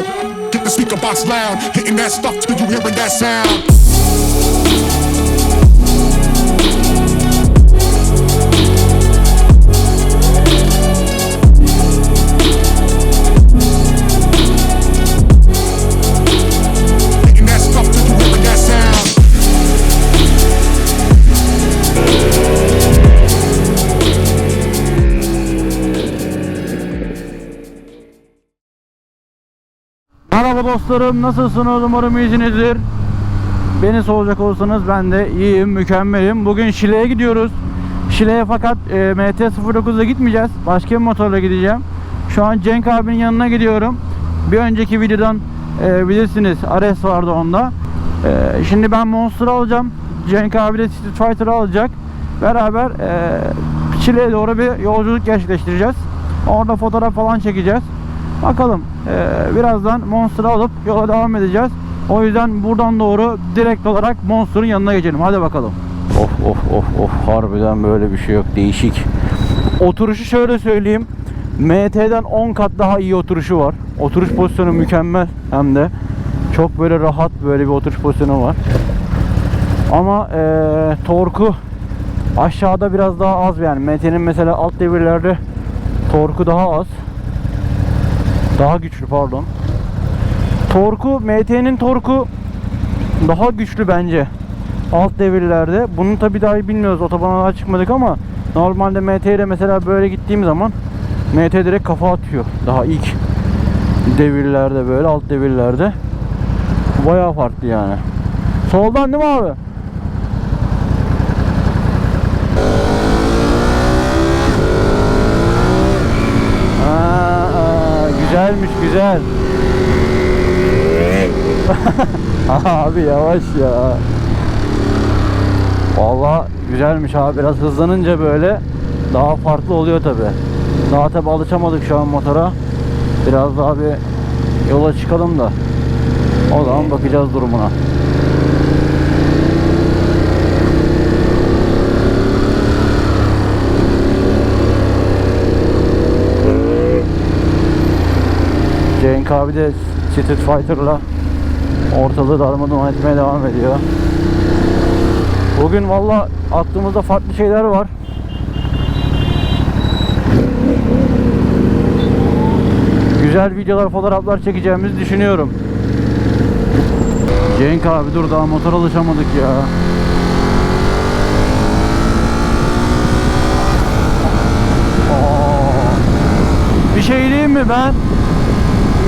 Get the speaker box loud, hitting that stuff till you hearing that sound. Merhaba dostlarım nasılsınız umarım iyisinizdir. Beni soracak olursanız ben de iyiyim mükemmelim. Bugün Şile'ye gidiyoruz. Şile'ye fakat e, MT-09'da gitmeyeceğiz. Başka bir motorla gideceğim. Şu an Cenk abinin yanına gidiyorum. Bir önceki videodan e, bilirsiniz Ares vardı onda. E, şimdi ben Monster alacağım. Cenk abi de Street Fighter alacak. Beraber e, Şile'ye doğru bir yolculuk gerçekleştireceğiz. Orada fotoğraf falan çekeceğiz. Bakalım eee, birazdan Monster'ı alıp yola devam edeceğiz. O yüzden buradan doğru direkt olarak Monster'ın yanına geçelim. Hadi bakalım. Of of of of harbiden böyle bir şey yok. Değişik. Oturuşu şöyle söyleyeyim. MT'den 10 kat daha iyi oturuşu var. Oturuş pozisyonu mükemmel hem de. Çok böyle rahat böyle bir oturuş pozisyonu var. Ama eee torku aşağıda biraz daha az yani. MT'nin mesela alt devirlerde torku daha az. Daha güçlü pardon. Torku MT'nin torku daha güçlü bence. Alt devirlerde. Bunu tabi daha iyi bilmiyoruz. Otobana daha çıkmadık ama normalde MT ile mesela böyle gittiğim zaman MT direkt kafa atıyor. Daha ilk devirlerde böyle alt devirlerde. Bayağı farklı yani. Soldan değil mi abi? Aa, güzelmiş güzel. abi yavaş ya. Vallahi güzelmiş abi biraz hızlanınca böyle daha farklı oluyor tabi. Daha tabi alışamadık şu an motora. Biraz daha bir yola çıkalım da. O zaman bakacağız durumuna. Cenk abi de Street Fighter'la ortalığı darmadağın etmeye devam ediyor. Bugün valla aklımızda farklı şeyler var. Güzel videolar, fotoğraflar çekeceğimizi düşünüyorum. Cenk abi dur daha motor alışamadık ya. Aa. Bir şey diyeyim mi ben?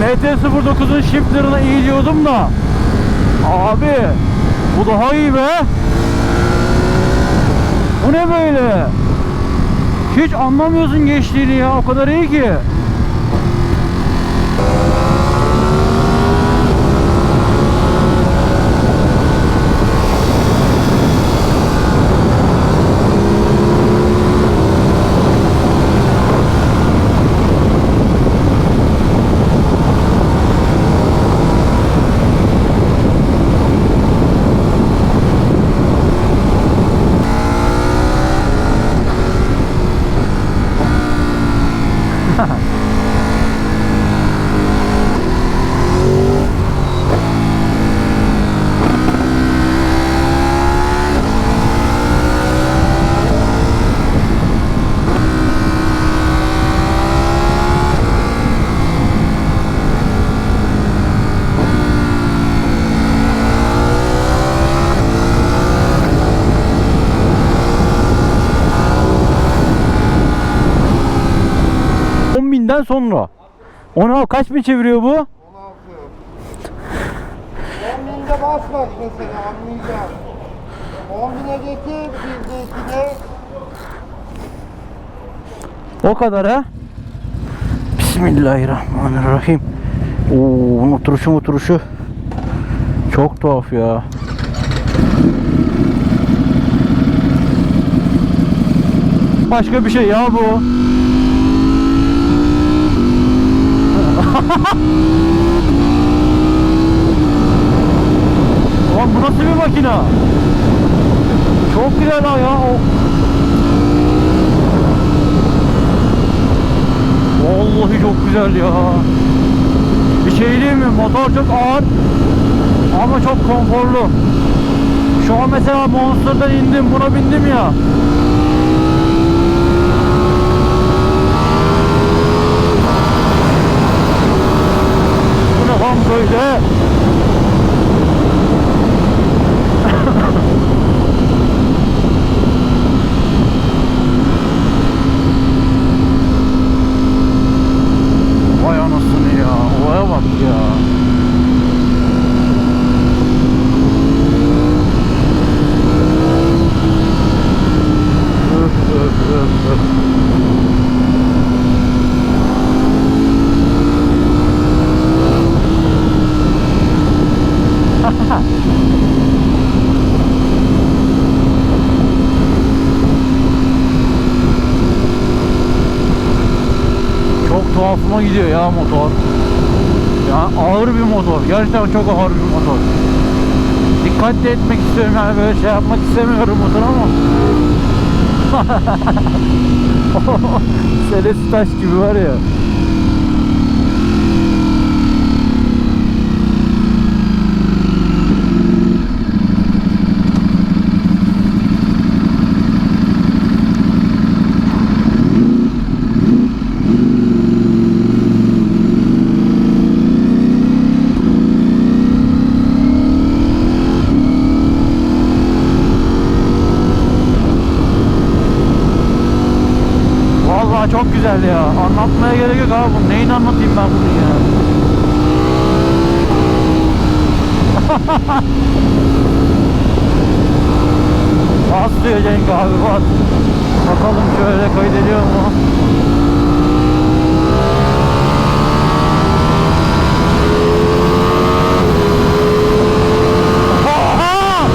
MT-09'un shifter'ına iyi diyordum da. Abi Bu daha iyi be. Bu ne böyle? Hiç anlamıyorsun geçtiğini ya o kadar iyi ki sonra. Ona kaç bin çeviriyor bu? 16. 10 binde bas bak mesela anlayacağım. 10 bine getir, bir de ikide O kadar ha. Bismillahirrahmanirrahim. Oo, bunun oturuşu oturuşu. Çok tuhaf ya. Başka bir şey ya bu. Lan bu nasıl bir makina? Çok güzel ha ya. O... Vallahi çok güzel ya. Bir şey değil mi? Motor çok ağır ama çok konforlu. Şu an mesela Monster'dan indim, buna bindim ya. Bu ne lan böyle? Vay anasını ya. Olaya bak ya. Öf öf öf öf. Çok tuhafıma gidiyor ya motor. Ya ağır bir motor. Gerçekten çok ağır bir motor. Dikkatli etmek istiyorum yani böyle şey yapmak istemiyorum motor ama. Selesi gibi var ya. Vallahi çok güzel ya. Anlatmaya gerek yok abi. bunu. Neyini anlatayım ben bunu ya? Bas diyor Cenk abi bas. Bakalım şöyle kaydediyor mu? Oha!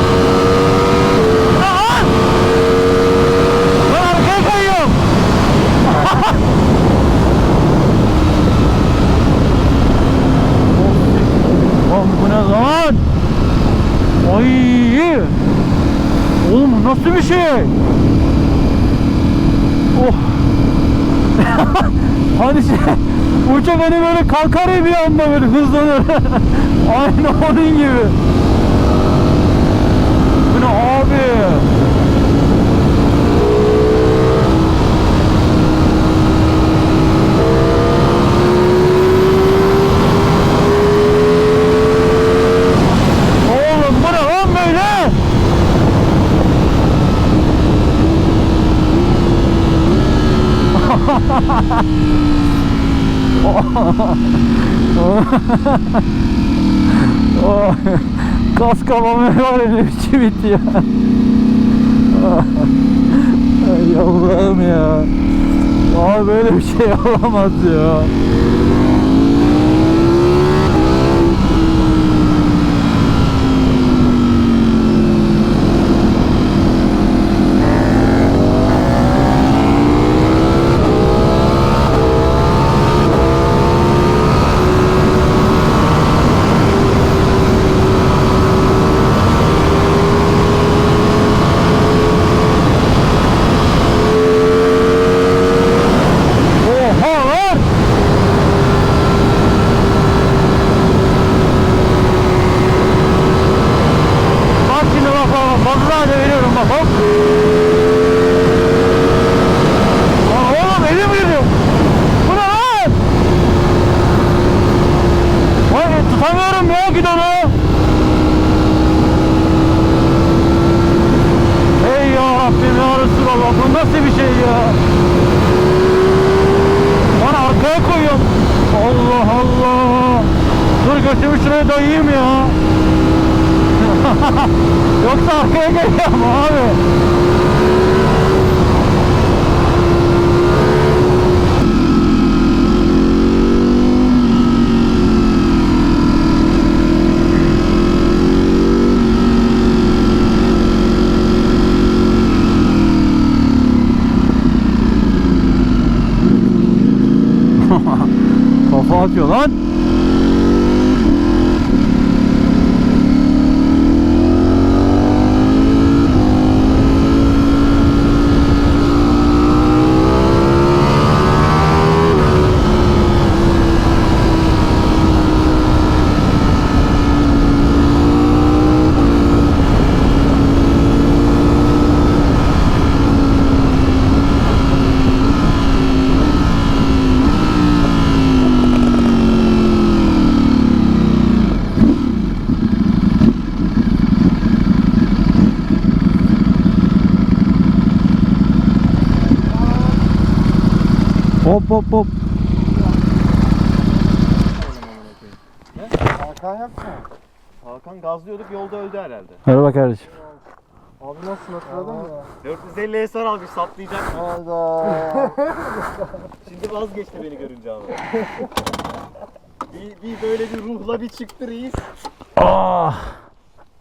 Lan! Lan arkaya kayıyorum. Oğlum bu ne lan? Ay! Oğlum nasıl bir şey? Oh! hani şey, uçak hani böyle kalkar ya bir anda böyle hızlanır. Aynı onun gibi. Bu ne abi? Oğlum bu ne lan böyle? Oh, Kas kafamı var ya ne biçim bitti ya. Ay Allah'ım ya. Abi böyle bir şey olamaz ya. Oha lan! Bak şimdi bak bak bak vallahi de veriyorum bak hop. Lan oğlum elim gidiyor. Bu ne lan? Vay tutamıyorum ya gidonu. Ey ya Rabbim ya Resulallah bu nasıl bir şey ya? Lan arkaya koyuyorum. Allah Allah. Dur götümü şuraya dayayım ya. Yoksa arkaya geliyorum abi. Kafa atıyor lan. Hop hop hop. Hakan mu? Hakan gazlıyorduk yolda öldü herhalde. Merhaba kardeşim. Abi nasıl hatırladın mı? 450 SR almış saplayacak. Hayda. Şimdi vazgeçti beni görünce abi. bir, bir böyle bir ruhla bir çıktı reis. Ah.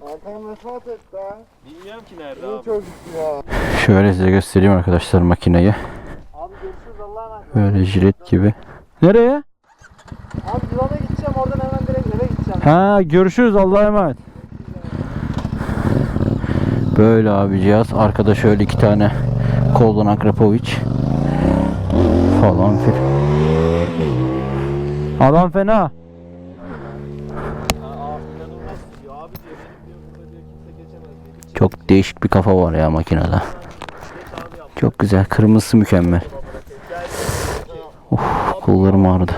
Hakan vefat etti ha. Bilmiyorum ki nerede İyi abi. çocuk ya. Şöyle size göstereyim arkadaşlar makineyi. Abi görüşürüz Allah'a emanet. Böyle jilet gibi. Nereye? Abi yılana gideceğim oradan hemen direkt eve gideceğim. Ha görüşürüz Allah'a emanet. Böyle abi cihaz. Arkada şöyle iki tane Koldan Akrapovic falan filan. Adam fena. Çok değişik bir kafa var ya makinede. Çok güzel. Kırmızısı mükemmel. Kollarım ağrıdı.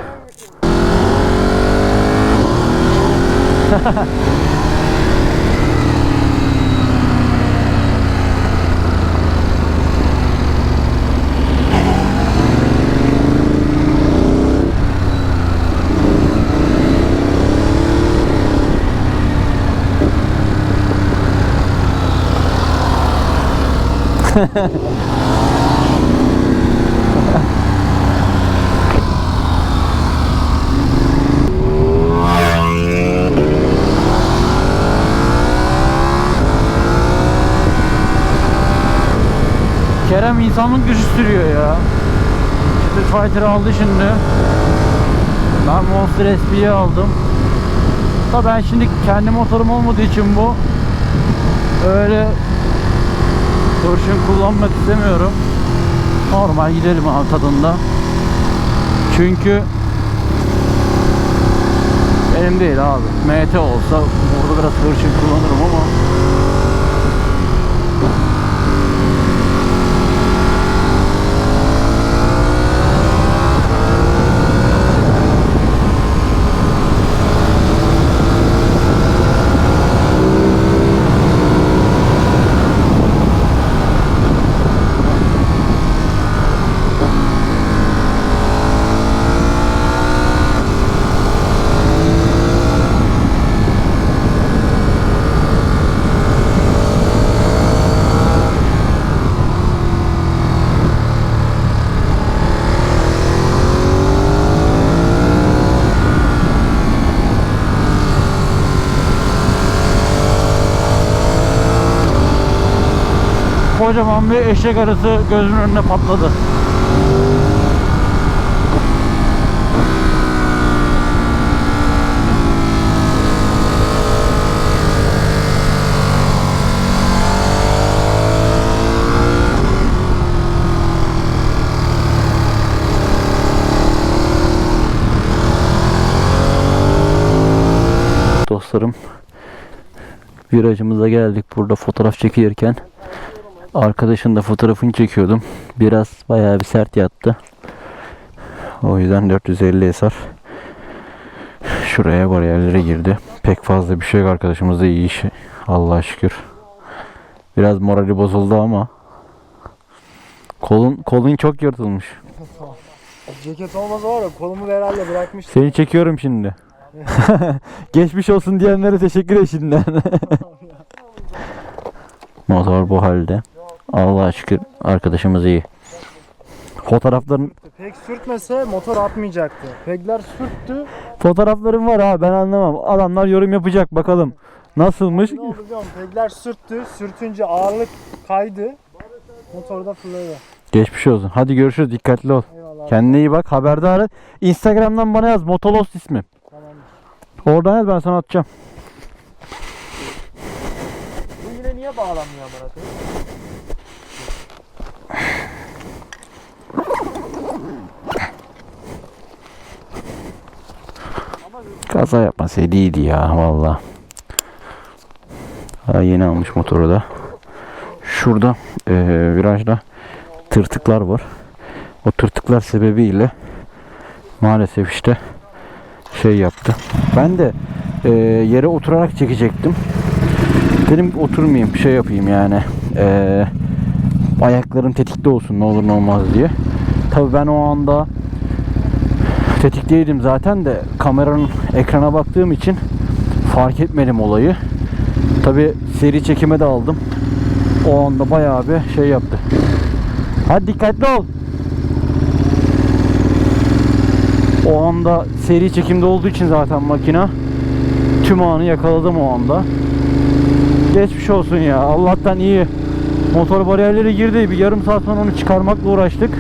Kerem insanlık gücü sürüyor ya. Street Fighter aldı şimdi. Ben Monster SP'yi aldım. Da ben şimdi kendi motorum olmadığı için bu öyle kurşun kullanmak istemiyorum. Normal gidelim abi tadında. Çünkü benim değil abi. MT olsa orada biraz kurşun kullanırım ama kocaman bir eşek arısı gözümün önüne patladı. Dostlarım virajımıza geldik. Burada fotoğraf çekilirken Arkadaşın da fotoğrafını çekiyordum. Biraz bayağı bir sert yattı. O yüzden 450 esar. Şuraya bariyerlere girdi. Pek fazla bir şey yok arkadaşımız da iyi iş. Allah'a şükür. Biraz morali bozuldu ama kolun kolun çok yırtılmış. Ceket olmasa var ya kolumu herhalde bırakmıştım. Seni çekiyorum şimdi. Geçmiş olsun diyenlere teşekkür et şimdiden. Motor bu halde. Allah'a şükür arkadaşımız iyi. Fotoğrafların Pek sürtmese motor atmayacaktı. Pekler sürttü. fotoğraflarım var ha ben anlamam. Adamlar yorum yapacak bakalım. Nasılmış? Ne oldu biliyor musun? Pekler sürttü. Sürtünce ağırlık kaydı. Motor da fırladı. Geçmiş olsun. Hadi görüşürüz. Dikkatli ol. Eyvallah. Kendine iyi bak. Haberdar et. Instagram'dan bana yaz. Motolos ismim. Tamamdır. Oradan yaz ben sana atacağım. Bu yine niye bağlanmıyor amına koyayım? Kaza yapmasaydı iyiydi ya valla. Yeni almış motoru da. Şurada eee virajda tırtıklar var. O tırtıklar sebebiyle maalesef işte şey yaptı. Ben de eee, yere oturarak çekecektim. Dedim oturmayayım şey yapayım yani. Eee, ayaklarım tetikte olsun ne olur ne olmaz diye. Tabii ben o anda Tetikteydim zaten de kameranın ekrana baktığım için fark etmedim olayı. Tabi seri çekime de aldım. O anda bayağı bir şey yaptı. Hadi dikkatli ol. O anda seri çekimde olduğu için zaten makina tüm anı yakaladım o anda. Geçmiş olsun ya. Allah'tan iyi. Motor bariyerleri girdi. Bir yarım saat sonra onu çıkarmakla uğraştık.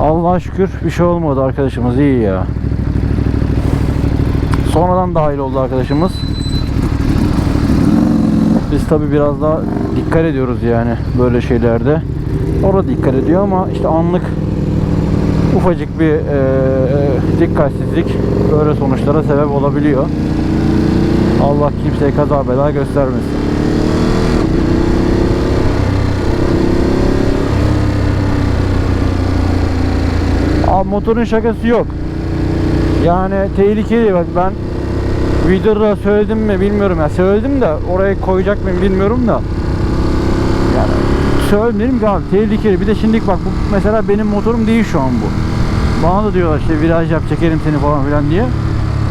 Allah'a şükür bir şey olmadı arkadaşımız iyi ya. Sonradan dahil oldu arkadaşımız. Biz tabi biraz daha dikkat ediyoruz yani böyle şeylerde. Orada dikkat ediyor ama işte anlık ufacık bir eee, dikkatsizlik böyle sonuçlara sebep olabiliyor. Allah kimseye kaza bela göstermesin. Motorun şakası yok. Yani tehlikeli. Bak ben videoda söyledim mi bilmiyorum. Ya söyledim de oraya koyacak mıyım bilmiyorum da. Yani söyledim dedim ki abi tehlikeli. Bir de şimdi bak bu mesela benim motorum değil şu an bu. Bana da diyorlar işte viraj yap çekerim seni falan filan diye.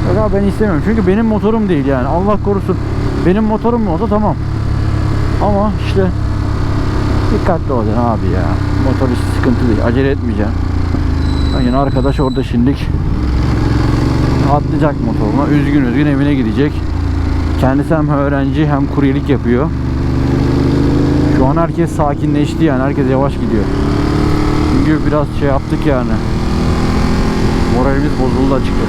Yok abi ben istemiyorum. Çünkü benim motorum değil yani. Allah korusun. Benim motorum mu olsa tamam. Ama işte dikkatli olacaksın abi ya. Motor sıkıntı değil. Acele etmeyeceksin yani arkadaş orada şimdilik atlayacak motoruna. Üzgün üzgün evine gidecek. Kendisi hem öğrenci hem kuryelik yapıyor. Şu an herkes sakinleşti yani. Herkes yavaş gidiyor. Çünkü biraz şey yaptık yani. Moralimiz bozuldu açıkçası.